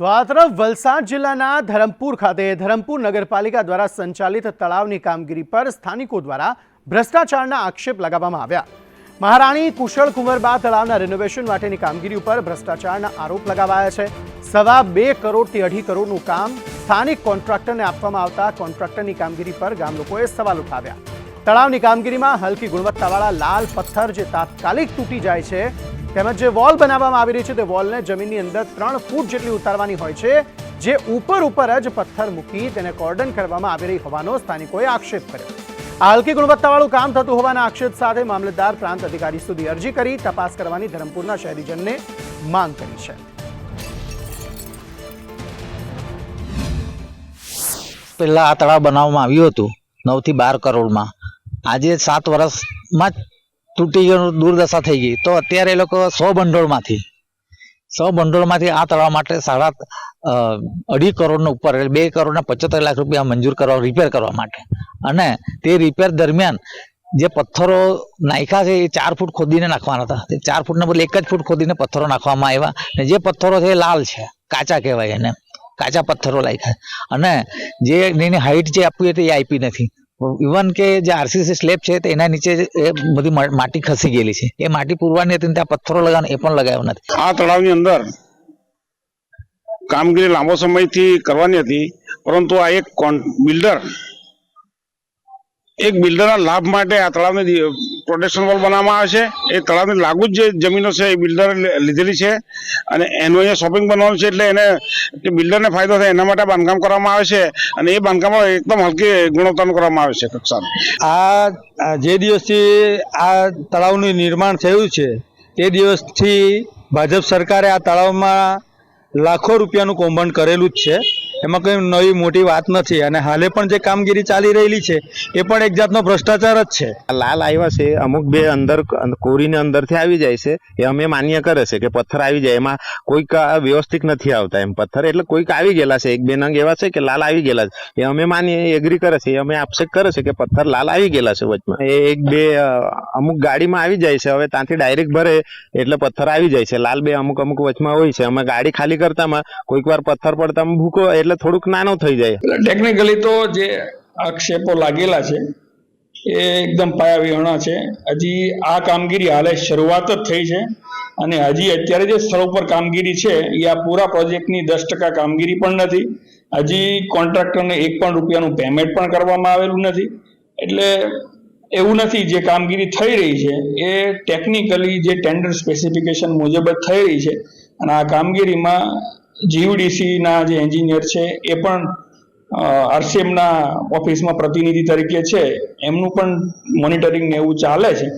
તો આ તરફ વલસાડ જિલ્લાના ધરમપુર ખાતે ધરમપુર નગરપાલિકા દ્વારા સંચાલિત તળાવની કામગીરી પર સ્થાનિકો દ્વારા ભ્રષ્ટાચારના આક્ષેપ લગાવવામાં આવ્યા. મહારાણી કુશળ કુંવરબા તળાવના રિનોવેશન માટેની કામગીરી ઉપર ભ્રષ્ટાચારના આરોપ લગાવાયા છે. સવા બે કરોડથી અઢી કરોડનું કામ સ્થાનિક કોન્ટ્રાક્ટરને આપવામાં આવતા કોન્ટ્રાક્ટરની કામગીરી પર ગામ લોકોએ સવાલ ઉઠાવ્યા. તળાવની કામગીરીમાં હલકી ગુણવત્તાવાળા લાલ પથ્થર જે તાત્કાલિક તૂટી જાય છે, તેમજ જે વોલ બનાવવામાં આવી રહી છે, તે વોલને જમીનની અંદર ત્રણ ફૂટ જેટલી ઉતારવાની હોય છે, જે ઉપર ઉપર જ પથ્થર મૂકી તેને કોર્ડન કરવામાં આવી રહી હોવાનો સ્થાનિકોએ આક્ષેપ કર્યો. આ હલકી ગુણવત્તાવાળું કામ થતું હોવાના આક્ષેપ સાથે મામલતદાર પ્રાંત અધિકારી સુધી અરજી કરી તપાસ કરવાની ધરમપુરના શહેરીજનને માંગ કરી છે. પહેલાં આ તળાવ બનાવવામાં આવ્યું હતું, નવથી બાર કરોડમાં. આજે સાત વર્ષમાં જ તૂટી ગયું દુર્દશા થઈ ગઈ. તો અત્યારે એ લોકો સો ભંડોળમાંથી સો ભંડોળમાંથી આ તળાવ માટે સાડા અઢી કરોડનો ઉપર એટલે બે કરોડ ને પચોતેર લાખ રૂપિયા મંજૂર કરવા રિપેર કરવા માટે. અને તે રિપેર દરમિયાન જે પથ્થરો નાખ્યા છે, એ ચાર ફૂટ ખોદીને નાખવાના હતા. તે ચાર ફૂટના બદલે એક જ ફૂટ ખોદીને પથ્થરો નાખવામાં આવ્યા. ને જે પથ્થરો છે એ લાલ છે, કાચા કહેવાય એને. કાચા પથ્થરો લાગ્યા અને જે એની હાઈટ જે આપવી હતી એ આપી નથી. ઇવન કે જે આરસીસી સ્લેબ છે તે એના નીચે એ બધી માટી ખસી ગયેલી છે. એ માટી પૂરવાની હતી ત્યાં પથ્થરો લગાવવાનો, એ પણ લગાવ્યો નથી. આ તળાવની અંદર કામગીરી લાંબો સમયથી કરવાની હતી, પરંતુ આ એક બિલ્ડર એક બિલ્ડરના લાભ માટે આ તળાવને પ્રોટેક્શન વોલ બનાવવામાં આવે છે. એ તળાવની લાગુ જ જે જમીનો છે, એ બિલ્ડરે લીધેલી છે. અને એનું અહીંયા શોપિંગ બનાવવાનું છે એટલે એને બિલ્ડરને ફાયદો થાય એના માટે બાંધકામ કરવામાં આવે છે. અને એ બાંધકામ એકદમ હલકી ગુણવત્તાનું કરવામાં આવે છે કક્ષાનું. આ જે દિવસથી આ તળાવનું નિર્માણ થયું છે, તે દિવસથી ભાજપ સરકારે આ તળાવમાં લાખો રૂપિયાનું કૌભાંડ કરેલું જ છે. એમાં કંઈ નવી મોટી વાત નથી અને હાલે પણ જે કામગીરી ચાલી રહેલી છે, એ પણ એક જાતનો ભ્રષ્ટાચાર જ છે. લાલ આવ્યા છે, અમુક બે અંદર કોરીને અંદરથી આવી જાય છે, એ અમે માન્ય કરે છે કે પથ્થર આવી જાય, એમાં કોઈક વ્યવસ્થિત નથી આવતા એમ. પથ્થર એટલે કોઈક આવી ગયેલા છે, એક બે નંગ એવા છે કે લાલ આવી ગયેલા છે. એ અમે માનીએ એગ્રી કરે છે, એ અમે આક્ષેપ કરે છે કે પથ્થર લાલ આવી ગયેલા છે વચમાં. એ એક બે અમુક ગાડીમાં આવી જાય છે, હવે ત્યાંથી ડાયરેક્ટ ભરે એટલે પથ્થર આવી જાય છે. લાલ બે અમુક અમુક વચમાં હોય છે, અમે ગાડી ખાલી કરતામાં કોઈક વાર પથ્થર પડતામાં ભૂકો એટલે થોડુંક નાનો થઈ જાય. એટલે ટેકનિકલી તો જે આક્ષેપો લાગેલા છે, એ એકદમ પાયાવિહોણા છે. હજી આ કામગીરી હાલે શરૂઆત જ થઈ છે અને હજી અત્યારે જે સ્થળ ઉપર કામગીરી છે, એ આ પૂરા પ્રોજેક્ટની દસ ટકા કામગીરી પણ નથી. હજી કોન્ટ્રાક્ટરને એક પણ રૂપિયાનું પેમેન્ટ પણ કરવામાં આવેલું નથી. એટલે એવું નથી જે કામગીરી થઈ રહી છે, એ ટેકનિકલી જે ટેન્ડર સ્પેસિફિકેશન મુજબ જ થઈ રહી છે. અને આ કામગીરીમાં જીયુડીસી ના જે એન્જિનિયર છે, એ પણ આરસીએમના ઓફિસમાં પ્રતિનિધિ તરીકે છે. એમનું પણ મોનિટરિંગ ને એવું ચાલે છે.